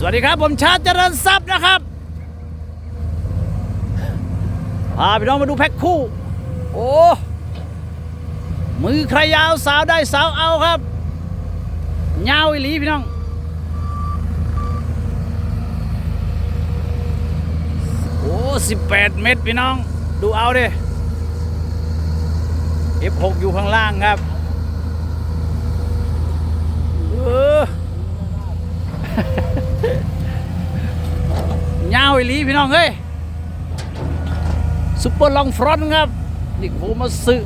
สวัสดีครับ ผมชาติเจริญทรัพย์นะครับพาพี่น้องมาดูแพ็คคู่ โอ้ มือใครยาวสาวได้สาวเอาครับยาวอีหลีพี่น้อง โอ้สิบแปดเมตรพี่น้อง ดูเอาดิ F6 อยู่ข้างล่างครับเออ ยาวอีลีพี่น้องเฮ้ยซุปเปอร์ลองฟรอนต์ครับนี่โฟมาสึ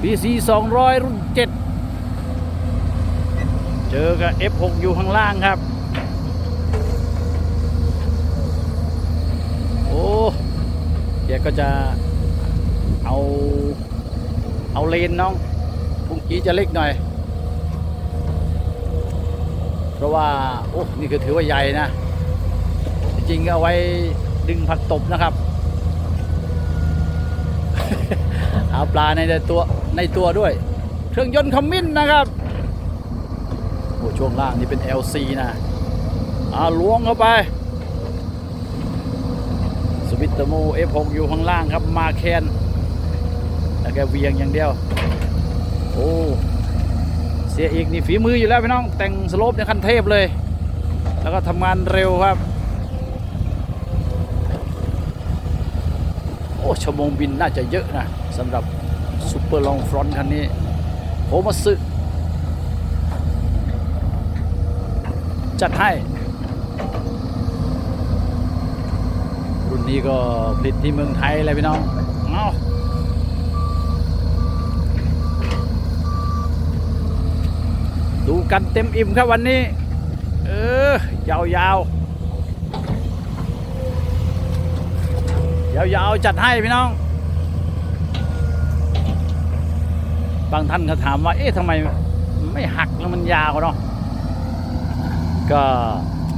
พีซีสองร้อยรุ่นเจ็ดเจอกับ F6 อยู่ข้างล่างครับ โอ้แกก็จะเอา เอาเลนน้องพุ่งกี้จะเล็กหน่อย เพราะว่าโอ้นี่ก็ถือว่าใหญ่นะ จริงๆก็เอาไว้ดึงผักตบนะครับเอาปลาในตัวในตัวด้วย เครื่องยนต์ขมิ้นนะครับโอ้ช่วงล่างนี่เป็น LC นะอ่าล้วงเข้าไปสวิตเตอร์โม F6 อยู่ข้างล่างครับมาแคนแล้วแกเวียงอย่างเดียว โอ้ สียอีกนี่ฝีมืออยู่แล้วพี่น้องแต่งสโลปในยคันเทพเลย แล้วก็ทำงานเร็วครับ โอ้ชั่วโมงบินน่าจะเยอะนะสำหรับซูเปอร์ลองฟรอนต์คันนี้โฮมาสึจัดให้ รุ่นนี้ก็ผลิตที่เมืองไทยเลยพี่น้อง เอา ดูกันเต็มอิ่มครับวันนี้ เออ ยาวๆยาวๆจัดให้พี่น้อง บางท่านก็ถามว่า เอ๊ะทำไมไม่หักแล้วมันยาวเนาะ ก็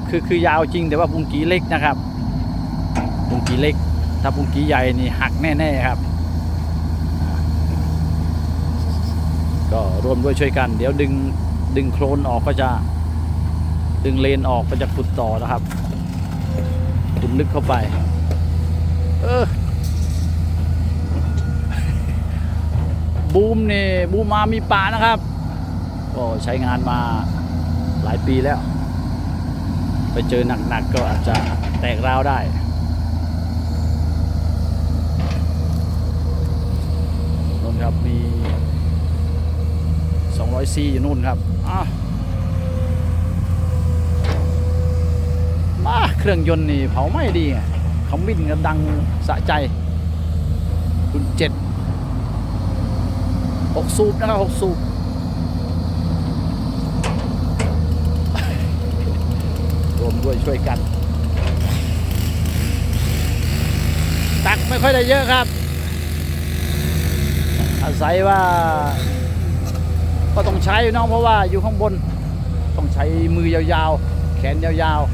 คือคือยาวจริงแต่ว่าปุงกีเล็กนะครับปุงกีเล็ก ถ้าปุงกีใหญ่นี่หักแน่ๆครับ ก็ร่วมด้วยช่วยกัน เดี๋ยวดึง ดึงโครนออกก็จะดึงเลนออกก็จะขุดต่อนะครับขุดลึกเข้าไป เออบูมเนี่บูมมามีป่านะครับ ก็ใช้งานมาหลายปีแล้ว ไปเจอหนักๆก็อาจจะแตกราวได้นนครับมี 200ซีอยู่นู่นครับมาเครื่องยนต์นี่เผาไหม้ดีไงเขาบินกันดังสะใจรุ่นเจ็ดหกสูบนะครับหกสูบรวมด้วยช่วยกัน ตักไม่ค่อยได้เยอะครับ อาศัยว่า ก็ต้องใช้น้องเพราะว่าอยู่ข้างบนต้องใช้มือยาวๆ แขนยาวๆ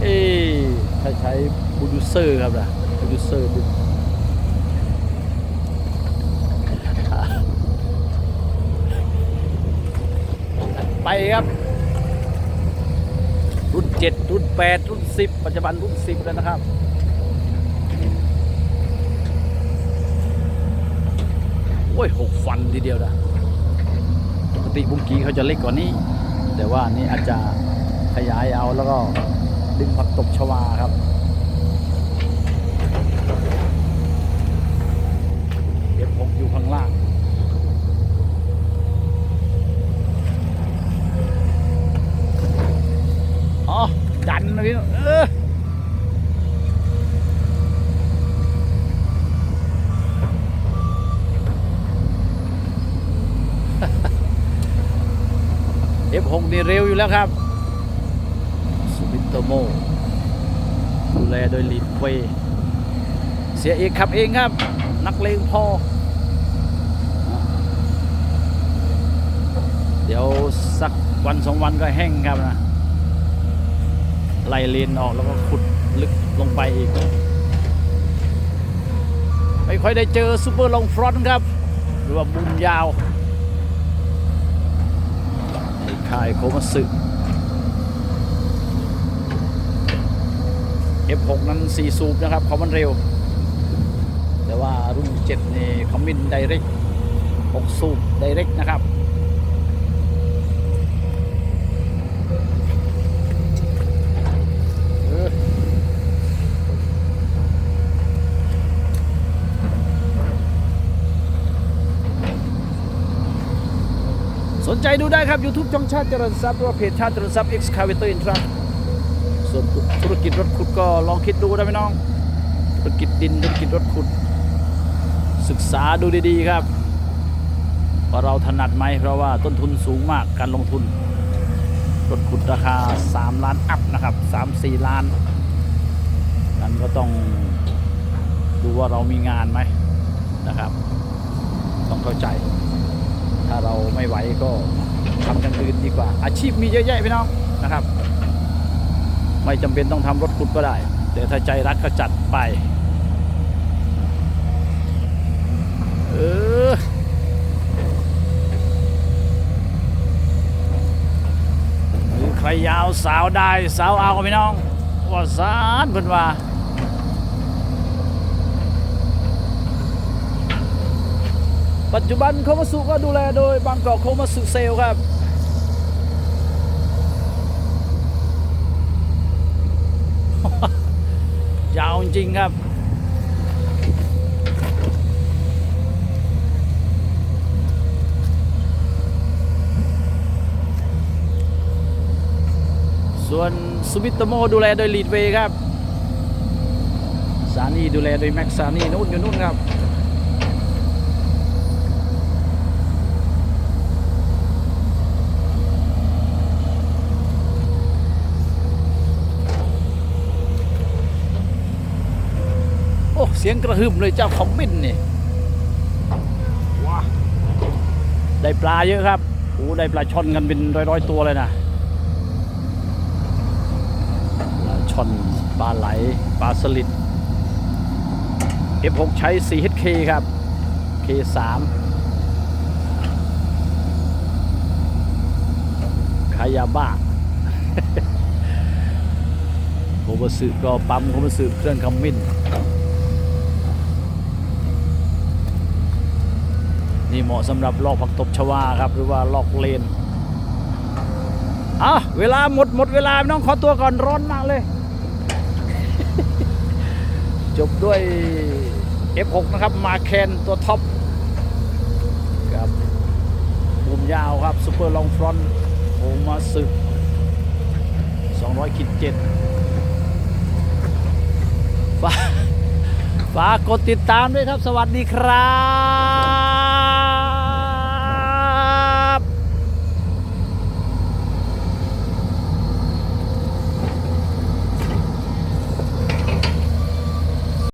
เอ๊ะถ้าใช้บูดูเซอร์ครับนะบูดูเซอร์ดึงไปครับ รุ่น7รุ่น8รุ่น10ปัจจุบันรุ่น10แล้วนะครับ โอ้ยหกฟันทีเดียวนะปกติบุ้งกีเขาจะเล็กกว่านี้ แต่ว่านนี้อาจจะขยายเอาแล้วก็ดึงผักตบชวาครับ 6นี่เร็วอยู่แล้วครับสวิตโตโมดูแลโดยลีดเวเสียเอกขับเองครับ นักเลงพอ เดี๋ยวสักวันสองวันก็แห้งครับนะ ไล่เลนออกแล้วก็ขุดลึกลงไปอีก ไม่ค่อยได้เจอซูเปอร์ลองฟรอนครับ หรือว่าบุมยาว ค่ายโคมัสึ F6 นั้น4สูบนะครับเขามันเร็ว แต่ว่ารุ่น7นี่คอมมินไดเรก6สูบไดเรกนะครับ สนใจดูได้ครับ YouTube ช่องชาติเจริญทรัพย์หรือว่าเพจชาติเจริญทรัพย์ Excavator Intra ส่วนธุรกิจรถขุดก็ลองคิดดูนะพี่น้อง ธุรกิจดินธุรกิจรถขุด ศึกษาดูดีๆครับ ว่าเราถนัดไหมเพราะว่าต้นทุนสูงมากการลงทุน รถขุดราคา 3 ล้านอัพนะครับ 3-4 ล้าน นั้นก็ต้องดูว่าเรามีงานไหมนะครับ ต้องเข้าใจ ถ้าเราไม่ไหวก็ทำกันอื่นดีกว่า อาชีพมีเยอะแยะพี่น้องนะครับ ไม่จำเป็นต้องทำรถขุดก็ได้ แต่ถ้าใจรักก็จัดไป เออหรือใครยาวสาวได้สาวเอาพี่น้องว่าสารเพิ่นว่า ปัจจุบันโคมาสุก็ดูแลโดยบางกอกโคมาสุเซลครับยาวจริงครับส่วนซูบิโตโมดูแลโดยลีดเวย์ครับซานี่ดูแลโดยแม็กซานีนู่นอยู่นู่นครับ เสียงกระหึ่มเลยเจ้าคอมมินนี่ว้าได้ปลาเยอะครับโอ้ได้ปลาช่อนกันเป็นร้อยๆตัวเลยนะปลาช่อนปลาไหลปลาสลิด F6 ใช้ 4HK ครับ K3 คายาบ้าโคบสึก็ปั๊มโคบสึเครื่องคำมิน นี่เหมาะสำหรับลอกผักตบชวาครับ หรือว่าลอกเลนอะเวลาหมดหมดเวลาน้องขอตัวก่อนร้อนมากเลย จบด้วย F6 นะครับ มาแคนตัวท็อปกับบูมยาวครับซูเปอร์ลองฟรอนต์โอมาสึก200คิดเจ็ดฝากกดติดตามด้วยครับ สวัสดีครับ